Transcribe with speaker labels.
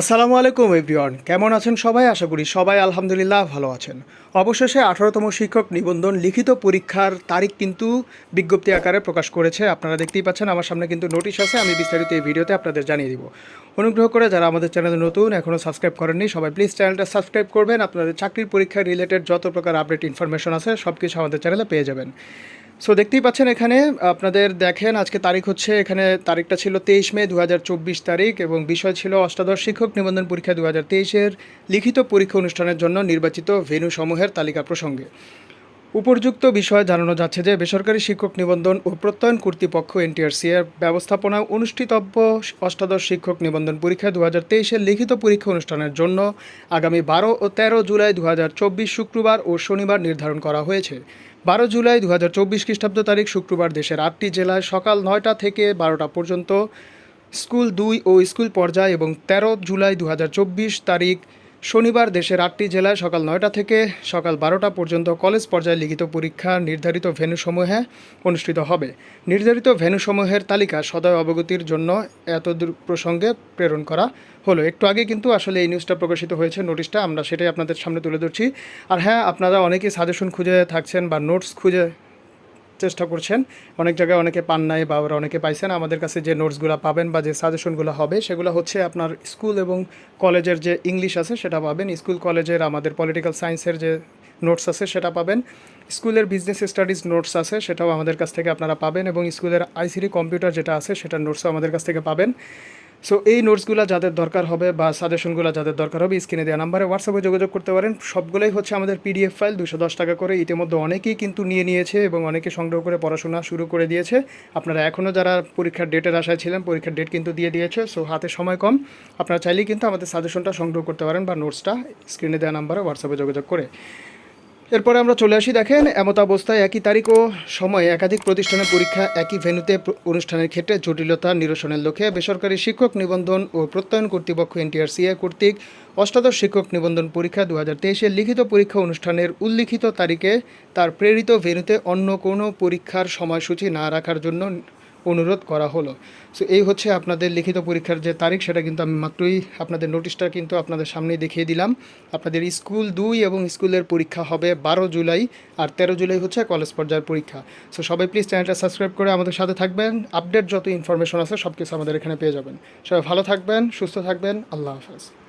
Speaker 1: আসসালামু আলাইকুম, এভরিওয়ান। কেমন আছেন সবাই? আশা করি সবাই আলহামদুলিল্লাহ ভালো আছেন। অবশেষে আঠারোতম শিক্ষক নিবন্ধন লিখিত পরীক্ষার তারিখ কিন্তু বিজ্ঞপ্তি আকারে প্রকাশ করেছে। আপনারা দেখতেই পাচ্ছেন, আমার সামনে কিন্তু নোটিশ আছে, আমি বিস্তারিত এই ভিডিওতে আপনাদের জানিয়ে দিব। অনুগ্রহ করে যারা আমাদের চ্যানেলে নতুন এখনও সাবস্ক্রাইব করেননি, সবাই প্লিজ চ্যানেলটা সাবস্ক্রাইব করবেন। আপনাদের চাকরির পরীক্ষা রিলেটেড যত প্রকার আপডেট ইনফরমেশন আছে সব কিছু আমাদের চ্যানেলে পেয়ে যাবেন। সো দেখতেই পাচ্ছেন এখানে, আপনাদের দেখেন, আজকে তারিখ হচ্ছে, এখানে তারিখটা ছিল তেইশ মে দু হাজার চব্বিশ তারিখ এবং বিষয় ছিল অষ্টাদশ শিক্ষক নিবন্ধন পরীক্ষা দু হাজার লিখিত পরীক্ষা অনুষ্ঠানের জন্য নির্বাচিত ভেন্যু সমূহের তালিকা প্রসঙ্গে। উপযুক্ত বিষয়ে জানানো যাচ্ছে যে, বেসরকারি শিক্ষক নিবন্ধন ও প্রত্যয়ন কর্তৃপক্ষ এনটিআরসি এর ব্যবস্থাপনায় অনুষ্ঠিতব্য অষ্টাদশ শিক্ষক নিবন্ধন পরীক্ষা দু হাজার লিখিত পরীক্ষা অনুষ্ঠানের জন্য আগামী বারো ও তেরো জুলাই দু হাজার চব্বিশ শুক্রবার ও শনিবার নির্ধারণ করা হয়েছে। বারো জুলাই দু হাজার চব্বিশ খ্রিস্টাব্দ তারিখ, শুক্রবার দেশের আটটি জেলায় সকাল নয়টা থেকে বারোটা পর্যন্ত স্কুল দুই ও স্কুল পর্যায় এবং তেরো জুলাই দু হাজার চব্বিশ তারিখ শনিবার দেশের আটটি জেলায় সকাল নয়টা থেকে সকাল বারোটা পর্যন্ত কলেজ পর্যায়ে লিখিত পরীক্ষা নির্ধারিত ভেন্যুসমূহে অনুষ্ঠিত হবে। নির্ধারিত ভেন্যুসমূহের তালিকা সদয় অবগতির জন্য এত প্রসঙ্গে প্রেরণ করা হলো। একটু আগে কিন্তু আসলে এই নিউজটা প্রকাশিত হয়েছে, নোটিশটা, আমরা সেটাই আপনাদের সামনে তুলে ধরছি। আর হ্যাঁ আপনারা অনেকেই সাজেশন খুঁজে থাকছেন বা নোটস খুঁজে চেষ্টা করছেন। অনেক জায়গায় অনেকে পান নাই বা ওরা অনেকে পাইছেন। আমাদের কাছে যে নোটসগুলো পাবেন বা যে সাজেশনগুলো হবে, সেগুলো হচ্ছে আপনার স্কুল এবং কলেজের যে ইংলিশ আছে সেটা পাবেন। স্কুল, কলেজের আমাদের পলিটিক্যাল সায়েন্সের যে নোটস আছে সেটা পাবেন। স্কুলের বিজনেস স্টাডিজ নোটস আছে সেটাও আমাদের কাছ থেকে আপনারা পাবেন এবং স্কুলের আইসিডি কম্পিউটার যেটা আছে সেটার নোটসও আমাদের কাছ থেকে পাবেন। সো এই নোটসগুলো যাদের দরকার হবে বা সাজেশনগুলো যাদের দরকার হবে স্ক্রিনে দেওয়া নাম্বারে হোয়াটসঅ্যাপে যোগাযোগ করতে পারেন। সবগুলোই হচ্ছে আমাদের পিডিএফ ফাইল দুশো দশ টাকা করে। ইতিমধ্যে অনেকেই কিন্তু নিয়ে নিয়েছে এবং অনেকে সংগ্রহ করে পড়াশোনা শুরু করে দিয়েছে। আপনারা এখনও যারা পরীক্ষার ডেটের আশায় ছিলেন, পরীক্ষার ডেট কিন্তু দিয়ে দিয়েছে। সো হাতে সময় কম। আপনারা চাইলেই কিন্তু আমাদের সাজেশনটা সংগ্রহ করতে পারেন বা নোটসটা স্ক্রিনে দেওয়া নাম্বারে হোয়াটসঅ্যাপে যোগাযোগ করে। এরপরে আমরা চলে আসি, দেখেন, এমত অবস্থায় একই তারিখ ও সময়ে একাধিক প্রতিষ্ঠানের পরীক্ষা একই ভেন্যুতে অনুষ্ঠানের ক্ষেত্রে জটিলতা নিরসনের লক্ষ্যে বেসরকারি শিক্ষক নিবন্ধন ও প্রত্যয়ন কর্তৃপক্ষ এনটিআরসিএ কর্তৃক অষ্টাদশ শিক্ষক নিবন্ধন পরীক্ষা দু হাজার লিখিত পরীক্ষা অনুষ্ঠানের উল্লিখিত তারিখে তার প্রেরিত ভেন্যুতে অন্য কোনো পরীক্ষার সময়সূচি না রাখার জন্য অনুরোধ করা হলো। সো এই হচ্ছে আপনাদের লিখিত পরীক্ষার যে তারিখ, সেটা কিন্তু আমি মাত্রই আপনাদের নোটিশটা কিন্তু আপনাদের সামনেই দেখিয়ে দিলাম। আপনাদের স্কুল দুই এবং স্কুলের পরীক্ষা হবে বারো জুলাই আর তেরো জুলাই হচ্ছে কলেজ পর্যায়ের পরীক্ষা। সো সবাই প্লিজ চ্যানেলটা সাবস্ক্রাইব করে আমাদের সাথে থাকবেন। আপডেট যত ইনফরমেশন আছে সব কিছু আমাদের এখানে পেয়ে যাবেন। সবাই ভালো থাকবেন, সুস্থ থাকবেন। আল্লাহ হাফেজ।